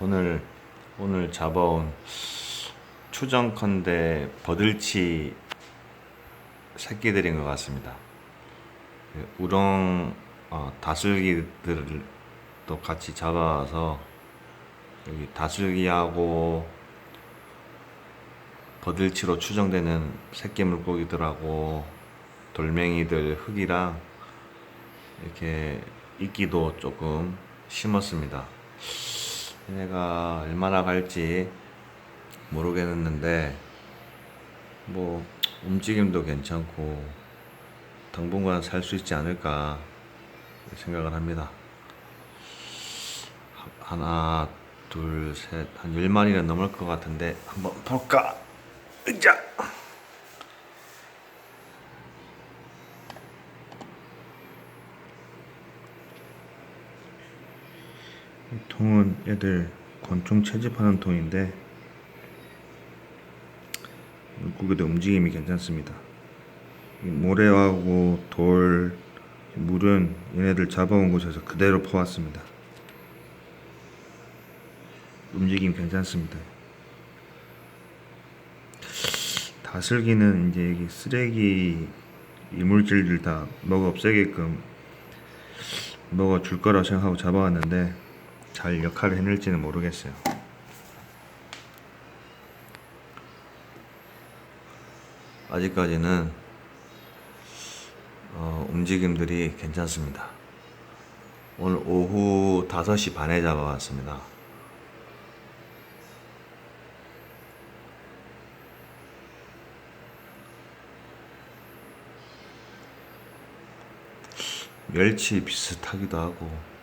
오늘 오늘 잡아온 추정컨대 버들치 새끼들인 것 같습니다. 그 우렁 어, 다슬기들을 또 같이 잡아와서 여기 다슬기하고 버들치로 추정되는 새끼 물고기들하고 돌멩이들 흙이랑 이렇게 이끼도 조금 심었습니다. 얘네가 얼마나 갈지 모르겠는데 뭐 움직임도 괜찮고 당분간 살 수 있지 않을까 생각을 합니다. 하- 하나, 둘, 셋, 한 10마리는 넘을 것 같은데 한번 볼까? 으자! 이 통은 애들 곤충 채집하는 통인데 물고기도 움직임이 괜찮습니다. 이 모래하고 돌, 물은 얘네들 잡아온 곳에서 그대로 퍼왔습니다. 움직임 괜찮습니다. 다슬기는 이제 여기 쓰레기 이물질들 다 먹어 없애게끔 먹어 줄 거라고 생각하고 잡아왔는데 잘 역할을 해낼지는 모르겠어요. 아직까지는 어, 움직임들이 괜찮습니다. 오늘 오후 5시 반에 잡아왔습니다. 멸치 비슷하기도 하고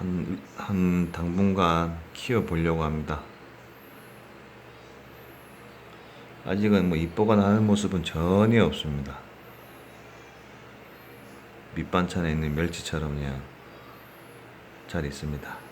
한, 한 당분간 키워보려고 합니다. 아직은 뭐 이쁘거나 하는 모습은 전혀 없습니다. 밑반찬에 있는 멸치처럼 그냥 잘 있습니다.